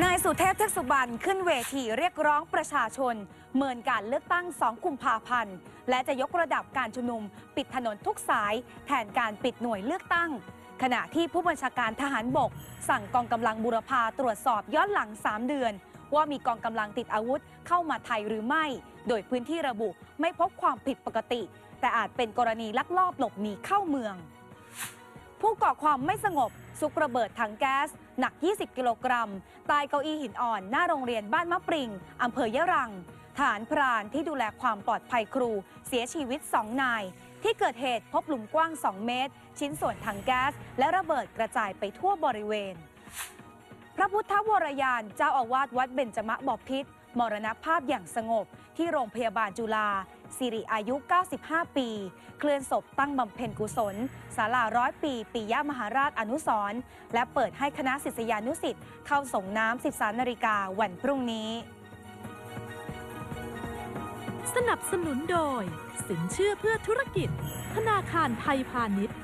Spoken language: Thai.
นายสุเทพเทือกสุบรรณขึ้นเวทีเรียกร้องประชาชนเมินการเลือกตั้ง 2 กุมภาพันธ์ และจะยกระดับการชุมนุม ปิดถนนทุกสาย แทนการปิดหน่วยเลือกตั้ง ขณะที่ผู้บัญชาการทหารบก สั่งกองกำลังบุรพาตรวจสอบย้อนหลัง 3 เดือน ว่ามีกองกำลังติดอาวุธเข้ามาไทยหรือไม่ โดยพื้นที่ระบุไม่พบความผิดปกติ แต่อาจเป็นกรณีลักลอบหลบหนีเข้าเมือง ผู้ก่อความไม่สงบ ซุกระเบิดถังแก๊ส หนัก 20 กิโลกรัมใต้เก้าอี้หินอ่อน หน้าโรงเรียนบ้านมะปริงอำเภอยะรัง ฐานพรานที่ดูแลความปลอดภัยครู เสียชีวิต 2 นาย ที่เกิดเหตุพบหลุมกว้าง 2 เมตร ชิ้นส่วนถังแก๊ส และระเบิดกระจายไปทั่วบริเวณ พระพุทธวรยานเจ้าอาวาสวัดเบญจมะบพิตร มรณภาพอย่างสงบที่โรงพยาบาลจุฬาสิริอายุ 95 ปี เคลื่อนศพตั้งบำเพ็ญกุศลศาลาร้อยปี ปิยมหาราชอนุสรและเปิดให้คณะศิษยานุสิษย์เข้าส่งน้ำ 13นาฬิกาวันพรุ่งนี้ สนับสนุนโดย สินเชื่อเพื่อธุรกิจ ธนาคารไทยพาณิชย์